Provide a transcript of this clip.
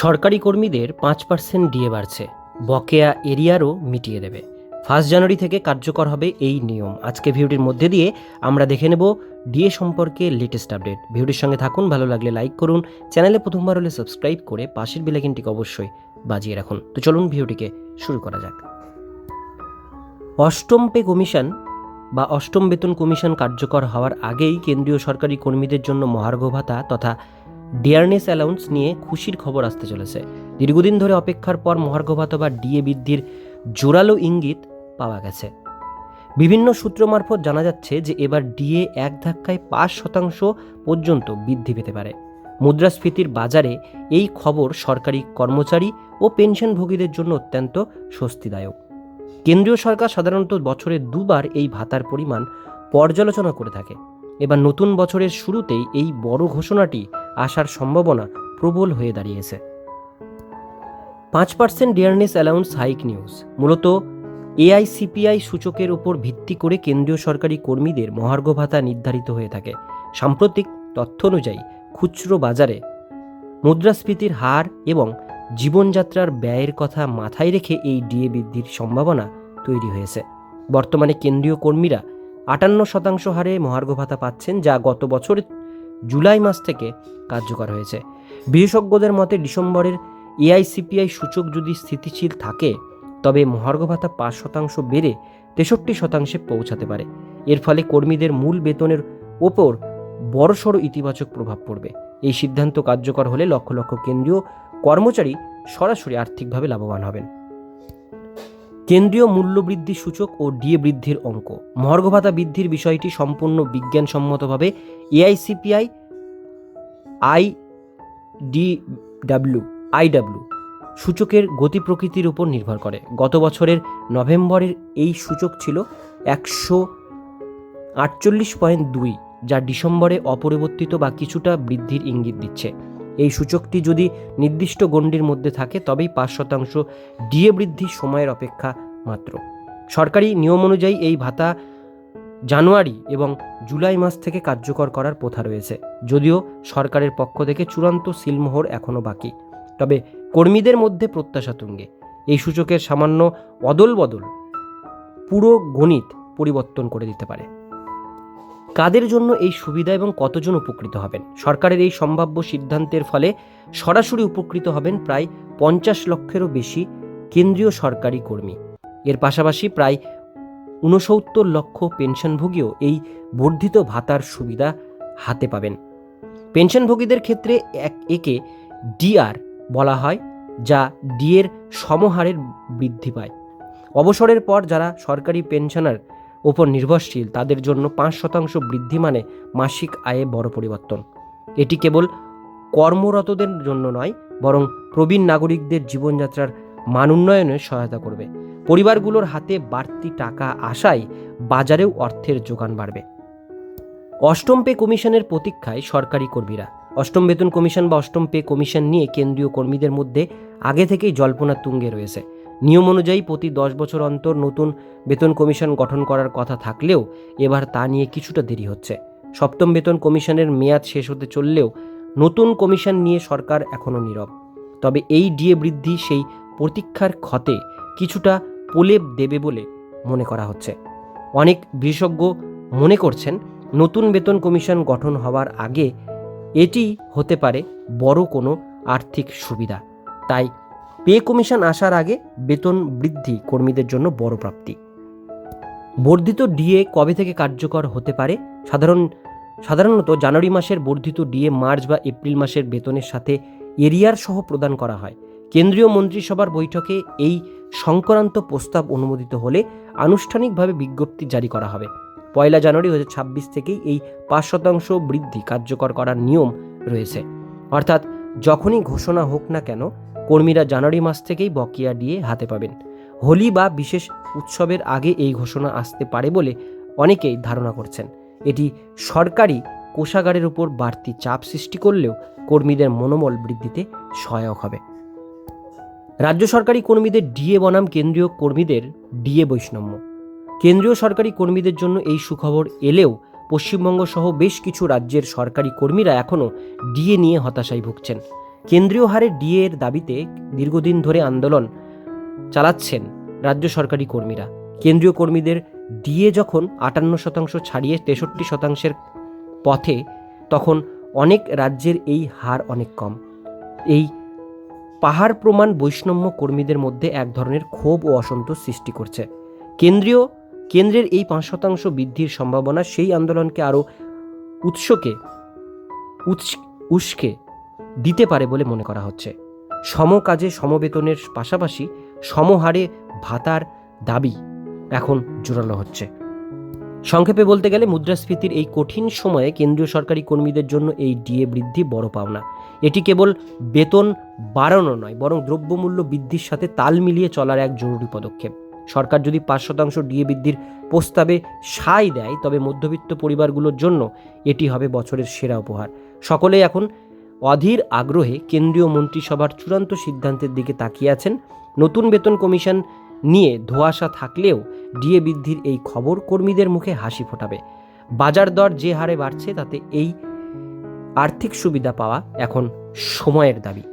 সরকারি কর্মীদের পাঁচ পার্সেন্ট ডিএ বাড়ছে। বকেয়া এরিয়ারও মিটিয়ে দেবে। ফার্স্ট জানুয়ারি থেকে কার্যকর হবে এই নিয়ম। আজকে ভিডিওটির মধ্যে দিয়ে আমরা দেখে নেব ডিএ সম্পর্কে লেটেস্ট আপডেট। ভিডিওটির সঙ্গে থাকুন, ভালো লাগলে লাইক করুন। চ্যানেলে প্রথমবার হলে সাবস্ক্রাইব করে পাশের বেলাইকিনটিকে অবশ্যই বাজিয়ে রাখুন। তো চলুন ভিডিওটিকে শুরু করা যাক। অষ্টম পে কমিশন বা অষ্টম বেতন কমিশন কার্যকর হওয়ার আগেই কেন্দ্রীয় সরকারি কর্মীদের জন্য মহার্ঘ ভাতা তথা ডিয়ারনেস অ্যালাউন্স নিয়ে খুশির খবর আসতে চলেছে। দীর্ঘদিন ধরে অপেক্ষার পর মহার্ঘ ভাতা বা ডিএ বৃদ্ধির জোরালো ইঙ্গিত পাওয়া গেছে। বিভিন্ন সূত্র মারফত জানা যাচ্ছে যে এবার ডিএ এক ধাক্কায় পাঁচ শতাংশ পর্যন্ত বৃদ্ধি পেতে পারে। মুদ্রাস্ফীতির বাজারে এই খবর সরকারি কর্মচারী ও পেনশনভোগীদের জন্য অত্যন্ত স্বস্তিদায়ক। কেন্দ্রীয় সরকার সাধারণত বছরে দুবার এই ভাতার পরিমাণ পর্যালোচনা করে থাকে। এবার নতুন বছরের শুরুতেই এই বড় ঘোষণাটি আসার সম্ভাবনা প্রবল হয়ে দাঁড়িয়েছে। পাঁচ percent dearness allowance hike news. মূলত এআইসিপিআই সূচকের উপর ভিত্তি করে কেন্দ্রীয় সরকারি কর্মীদের মহার্ঘ ভাতা নির্ধারিত হয়ে থাকে। সাম্প্রতিক তথ্য অনুযায়ী খুচরো বাজারে মুদ্রাস্ফীতির হার এবং জীবনযাত্রার ব্যয়ের কথা মাথায় রেখে এই ডিএ বৃদ্ধির সম্ভাবনা তৈরি হয়েছে। বর্তমানে কেন্দ্রীয় কর্মীরা আটান্ন শতাংশ হারে মহার্ঘ ভাতা পাচ্ছেন, যা গত বছর জুলাই মাস থেকে কার্যকর হয়েছে। বিশেষজ্ঞদের মতে, ডিসেম্বরের এআইসিপিআই সূচক যদি স্থিতিশীল থাকে, তবে মহার্ঘ ভাতা পাঁচ শতাংশ বেড়ে তেষট্টি শতাংশে পৌঁছাতে পারে। এর ফলে কর্মীদের মূল বেতনের ওপর বড়সড় ইতিবাচক প্রভাব পড়বে। এই সিদ্ধান্ত কার্যকর হলে লক্ষ লক্ষ কেন্দ্রীয় কর্মচারী সরাসরি আর্থিকভাবে লাভবান হবেন। কেন্দ্রীয় মূল্যবৃদ্ধি সূচক ও ডিএ বৃদ্ধির অঙ্ক। মহার্ঘ ভাতা বৃদ্ধির বিষয়টি সম্পূর্ণ বিজ্ঞানসম্মতভাবে AICPI I D W IW সূচকের গতি প্রকৃতির উপর নির্ভর করে। গত বছরের নভেম্বরের এই সূচক ছিল একশো আটচল্লিশ পয়েন্ট দুই, যা ডিসেম্বরে অপরিবর্তিত বা কিছুটা বৃদ্ধির ইঙ্গিত দিচ্ছে। এই সূচকটি যদি নির্দিষ্ট গণ্ডির মধ্যে থাকে, তবেই পাঁচ শতাংশ ডিএ বৃদ্ধির সময়ের অপেক্ষা মাত্র। সরকারি নিয়ম অনুযায়ী এই ভাতা জানুয়ারি এবং জুলাই মাস থেকে কার্যকর করার প্রথা রয়েছে। যদিও সরকারের পক্ষ থেকে চূড়ান্ত সিলমোহর এখনও বাকি। তবে কর্মীদের মধ্যে প্রত্যাশা তুঙ্গে। এই সূচকের সামান্য অদল বদল পুরো গণিত পরিবর্তন করে দিতে পারে। কাদের জন্য এই সুবিধা এবং কতজন উপকৃত হবেন? সরকারের এই সম্ভাব্য সিদ্ধান্তের ফলে সরাসরি উপকৃত হবেন প্রায় পঞ্চাশ লক্ষেরও বেশি কেন্দ্রীয় সরকারি কর্মী। এর পাশাপাশি প্রায় ঊনসত্তর লক্ষ পেনশনভোগীও এই বর্ধিত ভাতার সুবিধা হাতে পাবেন। পেনশনভোগীদের ক্ষেত্রে এক, একে ডিআর বলা হয়, যা ডিএর সমহারের বৃদ্ধি পায়। অবসরের পর যারা সরকারি পেনশনার ওপর নির্ভরশীল, তাদের জন্য পাঁচ শতাংশ বৃদ্ধি মানে মাসিক আয়ে বড় পরিবর্তন। এটি কেবল কর্মরতদের জন্য নয়, বরং প্রবীণ নাগরিকদের জীবনযাত্রার মান উন্নয়নে সহায়তা করবে। পরিবারগুলোর হাতে বাড়তি টাকা আসায় বাজারেও অর্থের যোগান বাড়বে। অষ্টম পে কমিশনের প্রতীক্ষায় সরকারি কর্মীরা। অষ্টম বেতন কমিশন বা অষ্টম পে কমিশন নিয়ে কেন্দ্রীয় কর্মীদের মধ্যে আগে থেকেই জল্পনা তুঙ্গে রয়েছে। নিয়ম অনুযায়ী প্রতি দশ বছর অন্তর নতুন বেতন কমিশন গঠন করার কথা থাকলেও এবার তা নিয়ে কিছুটা দেরি হচ্ছে। সপ্তম বেতন কমিশনের মেয়াদ শেষ হতে চললেও নতুন কমিশন নিয়ে সরকার এখনও নীরব। তবে এই ডিএ বৃদ্ধি সেই প্রতীক্ষার ক্ষতে কিছুটা প্রলেপ দেবে বলে মনে করা হচ্ছে। অনেক বিশেষজ্ঞ মনে করছেন, নতুন বেতন কমিশন গঠন হওয়ার আগে এটি হতে পারে বড় কোনো আর্থিক সুবিধা। তাই পে কমিশন আসার আগে বেতন বৃদ্ধি কর্মীদের জন্য বড় প্রাপ্তি। বর্ধিত ডিএ কবে থেকে কার্যকর হতে পারে? সাধারণ, সাধারণত জানুয়ারি মাসের বর্ধিত ডিএ মার্চ বা এপ্রিল মাসের বেতনের সাথে এরিয়ার সহ প্রদান করা হয়। কেন্দ্রীয় মন্ত্রিসভার বৈঠকে এই সংক্রান্ত প্রস্তাব অনুমোদিত হলে আনুষ্ঠানিকভাবে বিজ্ঞপ্তি জারি করা হবে। পয়লা জানুয়ারি দু ছাব্বিশ থেকেই এই পাঁচ শতাংশ বৃদ্ধি কার্যকর করার নিয়ম রয়েছে। অর্থাৎ যখনই ঘোষণা হোক না কেন কর্মীরা জানুয়ারি মাস থেকেই বকেয়া দিয়ে হাতে পাবেন। হোলি বা বিশেষ উৎসবের আগে এই ঘোষণা আসতে পারে বলে অনেকেই ধারণা করছেন। এটি সরকারি কোষাগারের উপর বাড়তি চাপ সৃষ্টি করলেও কর্মীদের মনোবল বৃদ্ধিতে সহায়ক হবে। রাজ্য সরকারি কর্মীদের ডিএ বনাম কেন্দ্রীয় কর্মীদের ডিএ বৈষম্য। কেন্দ্রীয় সরকারি কর্মীদের জন্য এই সুখবর এলেও পশ্চিমবঙ্গ সহ বেশ কিছু রাজ্যের সরকারি কর্মীরা এখনও ডিএ নিয়ে হতাশায় ভুগছেন। কেন্দ্রীয় হারে ডিএ এর দাবিতে দীর্ঘদিন ধরে আন্দোলন চালাচ্ছেন রাজ্য সরকারি কর্মীরা। কেন্দ্রীয় কর্মীদের ডিএ যখন আটান্ন শতাংশ ছাড়িয়ে তেষট্টি শতাংশের পথে, তখন অনেক রাজ্যের এই হার অনেক কম। এই পাহাড় প্রমাণ বৈষম্য কর্মীদের মধ্যে এক ধরনের ক্ষোভ ও অসন্তোষ সৃষ্টি করছে। কেন্দ্রীয়, কেন্দ্রের এই পাঁচ শতাংশ বৃদ্ধির সম্ভাবনা সেই আন্দোলনকে আরও উৎসকে, উৎস- উস্কে দিতে পারে বলে মনে করা হচ্ছে। সম কাজে সমবেতনের পাশাপাশি সমহারে ভাতার দাবি এখন জোরালো হচ্ছে। সংক্ষেপে বলতে গেলে মুদ্রাস্ফীতির এই কঠিন সময়ে কেন্দ্রীয় সরকারি কর্মীদের জন্য এই ডিএ বৃদ্ধি বড় পাওনা। এটি কেবল বেতন বাড়ানো নয়, বরং দ্রব্যমূল্য বৃদ্ধির সাথে তাল মিলিয়ে চলার এক জরুরি পদক্ষেপ। সরকার যদি পাঁচ শতাংশ ডিএ বৃদ্ধির প্রস্তাবে সায় দেয়, তবে মধ্যবিত্ত পরিবারগুলোর জন্য এটি হবে বছরের সেরা উপহার। সকলেই এখন অধীর আগ্রহে কেন্দ্রীয় মন্ত্রিসভার চূড়ান্ত সিদ্ধান্তের দিকে তাকিয়ে আছেন। নতুন বেতন কমিশন নিয়ে ধোয়াশা থাকলেও ডিএ বৃদ্ধির এই খবর কর্মীদের মুখে হাসি ফোটাবে। বাজার দর যে হারে বাড়ছে তাতে এই আর্থিক সুবিধা পাওয়া এখন সময়ের দাবি।